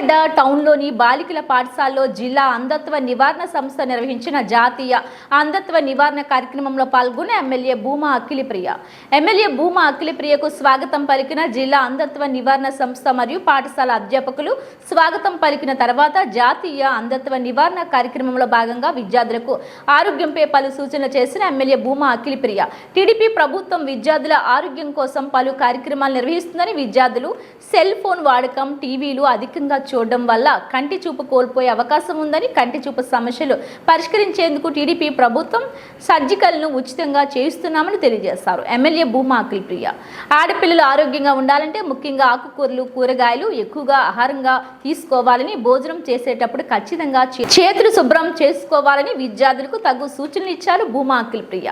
ఆళ్ళగడ్డ టౌన్లోని బాలికల పాఠశాలలో జిల్లా అంధత్వ నివారణ సంస్థ నిర్వహించిన జాతీయ అంధత్వ నివారణ కార్యక్రమంలో పాల్గొన్న ఎమ్మెల్యే భూమా అఖిలప్రియ. ఎమ్మెల్యే భూమా అఖిలప్రియకు స్వాగతం పలికిన జిల్లా అంధత్వ నివారణ సంస్థ మరియు పాఠశాల అధ్యాపకులు స్వాగతం పలికిన తర్వాత జాతీయ అంధత్వ నివారణ కార్యక్రమంలో భాగంగా విద్యార్థులకు ఆరోగ్యంపై పలు సూచనలు చేసిన ఎమ్మెల్యే భూమా అఖిలప్రియ. టీడీపీ ప్రభుత్వం విద్యార్థుల ఆరోగ్యం కోసం పలు కార్యక్రమాలు నిర్వహిస్తుందని విద్యార్థులు సెల్ ఫోన్ వాడకం టీవీలు అధికంగా చూడడం వల్ల కంటి చూపు కోల్పోయే అవకాశం ఉందని కంటి చూపు సమస్యలు పరిష్కరించేందుకు టీడీపీ ప్రభుత్వం సర్జికల్ను ఉచితంగా చేయిస్తున్నామని తెలియజేశారు. ఎమ్మెల్యే భూమా అఖిలప్రియ ఆడపిల్లలు ఆరోగ్యంగా ఉండాలంటే ముఖ్యంగా ఆకుకూరలు కూరగాయలు ఎక్కువగా ఆహారంగా తీసుకోవాలని భోజనం చేసేటప్పుడు ఖచ్చితంగా చే- చేతులు శుభ్రం చేసుకోవాలని విద్యార్థులకు తగు సూచనలు ఇచ్చారు భూమా అఖిలప్రియ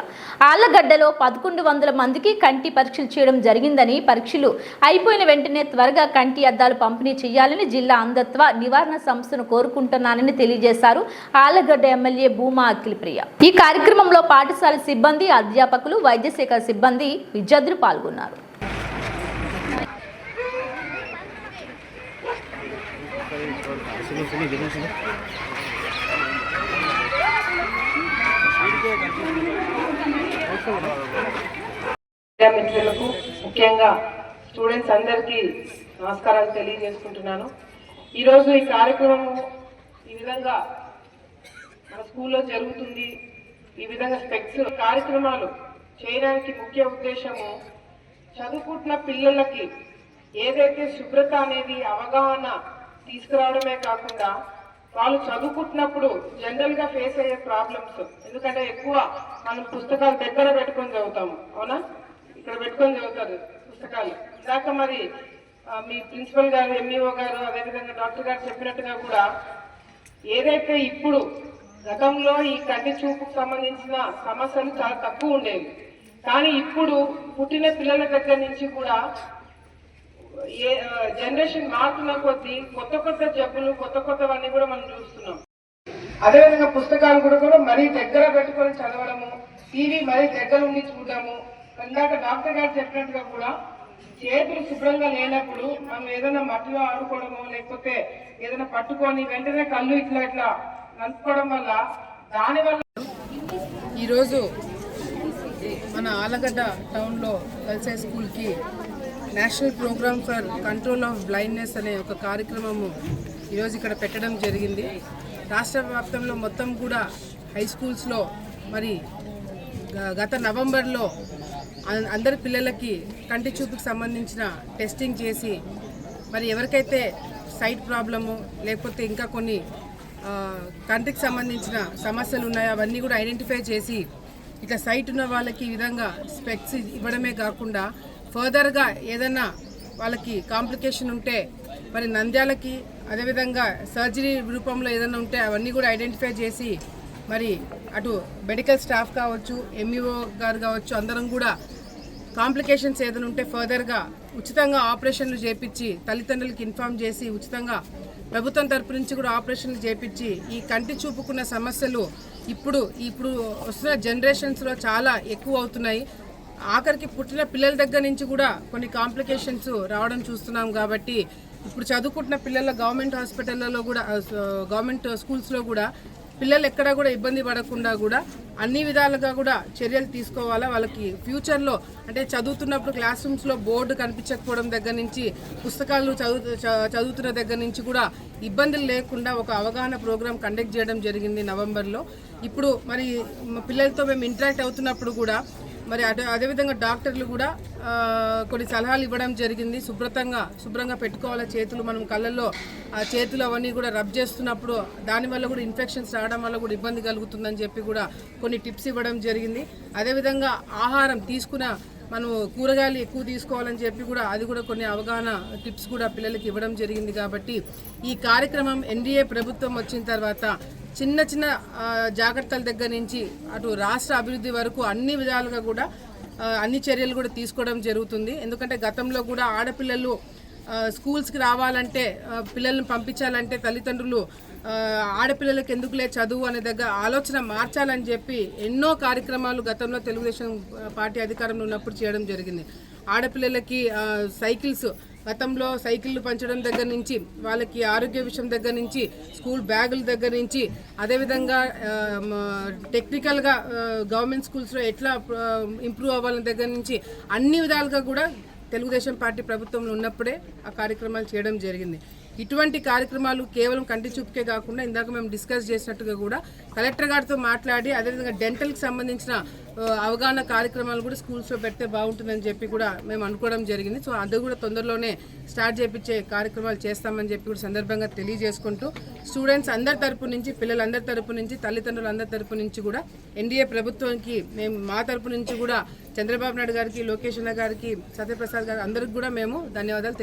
ఆళ్ళగడ్డలో పదకొండు వందల మందికి కంటి పరీక్షలు చేయడం జరిగిందని పరీక్షలు అయిపోయిన వెంటనే త్వరగా కంటి అద్దాలు పంపిణీ చేయాలని జిల్లా అంధత్వ నివారణ సంస్థను కోరుకుంటున్నానని తెలియజేశారు ఆలగడ్డ ఎమ్మెల్యే భూమా అఖిలప్రియ. ఈ కార్యక్రమంలో పాఠశాల సిబ్బంది అధ్యాపకులు వైద్యశాఖ సిబ్బంది విద్యార్థులు పాల్గొన్నారు. విద్యా మిత్రులకు ముఖ్యంగా స్టూడెంట్స్ అందరికీ నమస్కారాలు తెలియజేసుకుంటున్నాను. ఈరోజు ఈ కార్యక్రమము ఈ విధంగా మన స్కూల్లో జరుగుతుంది. ఈ విధంగా స్పెక్స్ కార్యక్రమాలు చేయడానికి ముఖ్య ఉద్దేశము చదువుకుంటున్న పిల్లలకి ఏదైతే శుభ్రత అనేది అవగాహన తీసుకురావడమే కాకుండా వాళ్ళు చదువుకుంటున్నప్పుడు జనరల్గా ఫేస్ అయ్యే ప్రాబ్లమ్స్ ఎందుకంటే ఎక్కువ మనం పుస్తకాలు దగ్గర పెట్టుకొని చదువుతాము అవునా? ఇక్కడ పెట్టుకొని చదువుతారు పుస్తకాలు. ఇందాక మరి మీ ప్రిన్సిపల్ గారు ఎంఈఓ గారు అదేవిధంగా డాక్టర్ గారు చెప్పినట్టుగా కూడా ఏదైతే ఇప్పుడు గతంలో ఈ కంటి చూపుకు సంబంధించిన సమస్యలు చాలా తక్కువ ఉండేవి కానీ ఇప్పుడు పుట్టిన పిల్లల దగ్గర నుంచి కూడా ఏ జనరేషన్ మారుతున్న కొద్దీ కొత్త కొత్త జబ్బులు కొత్త కొత్తవన్నీ కూడా మనం చూస్తున్నాం. అదేవిధంగా పుస్తకాలు కూడా కూడా మరీ దగ్గర పెట్టుకొని చదవడము టీవీ మరీ దగ్గర ఉండి చూడడము ఇందాక డాక్టర్ గారు చెప్పినట్టుగా కూడా చేతులు శుభ్రంగా లేనప్పుడు మనం ఏదైనా మట్టిలో ఆడుకోవడము లేకపోతే ఏదైనా పట్టుకొని వెంటనే కళ్ళు ఇట్లా ఇట్లా నలుపుకోవడం వల్ల దానివల్ల ఈరోజు మన ఆలగడ్డ టౌన్లో గర్ల్స్ హై స్కూల్కి national programme for control of blindness అనే ఒక కార్యక్రమము ఈరోజు ఇక్కడ పెట్టడం జరిగింది. రాష్ట్ర వ్యాప్తంలో మొత్తం కూడా హై స్కూల్స్లో మరి గత నవంబర్లో అందరి పిల్లలకి కంటి చూపుకి సంబంధించిన టెస్టింగ్ చేసి మరి ఎవరికైతే సైట్ ప్రాబ్లము లేకపోతే ఇంకా కొన్ని కంటికి సంబంధించిన సమస్యలు ఉన్నాయో అవన్నీ కూడా ఐడెంటిఫై చేసి ఇట్లా సైట్ ఉన్న వాళ్ళకి ఈ విధంగా స్పెక్స్ ఇవ్వడమే కాకుండా ఫర్దర్గా ఏదైనా వాళ్ళకి కాంప్లికేషన్ ఉంటే మరి నంద్యాలకి అదేవిధంగా సర్జరీ రూపంలో ఏదైనా ఉంటే అవన్నీ కూడా ఐడెంటిఫై చేసి మరి అటు మెడికల్ స్టాఫ్ కావచ్చు ఎంఈఓ గారు కావచ్చు అందరం కూడా కాంప్లికేషన్స్ ఏదైనా ఉంటే ఫర్దర్గా ఉచితంగా ఆపరేషన్లు చేపించి తల్లిదండ్రులకి ఇన్ఫామ్ చేసి ఉచితంగా ప్రభుత్వం తరపు నుంచి కూడా ఆపరేషన్లు చేపించి ఈ కంటి చూపుకున్న సమస్యలు ఇప్పుడు ఇప్పుడు వస్తున్న జనరేషన్స్లో చాలా ఎక్కువ అవుతున్నాయి. ఆఖరికి పుట్టిన పిల్లల దగ్గర నుంచి కూడా కొన్ని కాంప్లికేషన్స్ రావడం చూస్తున్నాం కాబట్టి ఇప్పుడు చదువుకుంటున్న పిల్లల గవర్నమెంట్ హాస్పిటల్లో కూడా గవర్నమెంట్ స్కూల్స్లో కూడా పిల్లలు ఎక్కడా కూడా ఇబ్బంది పడకుండా కూడా అన్ని విధాలుగా కూడా చర్యలు తీసుకోవాలా? వాళ్ళకి ఫ్యూచర్లో అంటే చదువుతున్నప్పుడు క్లాస్ రూమ్స్లో బోర్డు కనిపించకపోవడం దగ్గర నుంచి పుస్తకాలు చదువు చ- చదువుతున్న దగ్గర నుంచి కూడా ఇబ్బందులు లేకుండా ఒక అవగాహన ప్రోగ్రాం కండక్ట్ చేయడం జరిగింది నవంబర్లో. ఇప్పుడు మరి పిల్లలతో మేము ఇంటరాక్ట్ అవుతున్నప్పుడు కూడా మరి అదే అదేవిధంగా డాక్టర్లు కూడా కొన్ని సలహాలు ఇవ్వడం జరిగింది. శుభ్రతంగా శుభ్రంగా పెట్టుకోవాలి చేతులు. మనం కళ్ళల్లో ఆ చేతులు అవన్నీ కూడా రబ్ చేస్తున్నప్పుడు దానివల్ల కూడా ఇన్ఫెక్షన్స్ రావడం వల్ల కూడా ఇబ్బంది కలుగుతుందని చెప్పి కూడా కొన్ని టిప్స్ ఇవ్వడం జరిగింది. అదేవిధంగా ఆహారం తీసుకున్న మనం కూరగాయలు ఎక్కువ తీసుకోవాలని చెప్పి కూడా అది కూడా కొన్ని అవగాహన టిప్స్ కూడా పిల్లలకి ఇవ్వడం జరిగింది కాబట్టి ఈ కార్యక్రమం ఎన్డీఏ ప్రభుత్వం వచ్చిన తర్వాత చిన్న చిన్న జాగ్రత్తల దగ్గర నుంచి అటు రాష్ట్ర అభివృద్ధి వరకు అన్ని విధాలుగా కూడా అన్ని చర్యలు కూడా తీసుకోవడం జరుగుతుంది. ఎందుకంటే గతంలో కూడా ఆడపిల్లలు స్కూల్స్కి రావాలంటే పిల్లల్ని పంపించాలంటే తల్లిదండ్రులు ఆడపిల్లలకి ఎందుకులే చదువు అనే దగ్గర ఆలోచన మార్చాలని చెప్పి ఎన్నో కార్యక్రమాలు గతంలో తెలుగుదేశం పార్టీ అధికారంలో ఉన్నప్పుడు చేయడం జరిగింది. ఆడపిల్లలకి సైకిల్స్ గతంలో సైకిళ్ళు పంచడం దగ్గర నుంచి వాళ్ళకి ఆరోగ్య విషయం దగ్గర నుంచి స్కూల్ బ్యాగుల దగ్గర నుంచి అదేవిధంగా టెక్నికల్గా గవర్నమెంట్ స్కూల్స్లో ఎట్లా ఇంప్రూవ్ అవ్వాలని దగ్గర నుంచి అన్ని విధాలుగా కూడా తెలుగుదేశం పార్టీ ప్రభుత్వంలో ఉన్నప్పుడే ఆ కార్యక్రమాలు చేయడం జరిగింది. ఇటువంటి కార్యక్రమాలు కేవలం కంటి చూపుకే కాకుండా ఇందాక మేము డిస్కస్ చేసినట్టుగా కూడా కలెక్టర్ గారితో మాట్లాడి అదేవిధంగా డెంటల్కి సంబంధించిన అవగాహన కార్యక్రమాలు కూడా స్కూల్స్లో పెడితే బాగుంటుందని చెప్పి కూడా మేము అనుకోవడం జరిగింది. సో అది కూడా తొందరలోనే స్టార్ట్ చేపించే కార్యక్రమాలు చేస్తామని చెప్పి కూడా సందర్భంగా తెలియజేసుకుంటూ స్టూడెంట్స్ అందరి తరపు నుంచి పిల్లలందరి తరపు నుంచి తల్లిదండ్రులు అందరి తరపు నుంచి కూడా ఎన్డీఏ ప్రభుత్వానికి మేము మా తరపు నుంచి కూడా చంద్రబాబు నాయుడు గారికి లోకేష్ గారికి సత్యప్రసాద్ గారికి అందరికి కూడా మేము ధన్యవాదాలు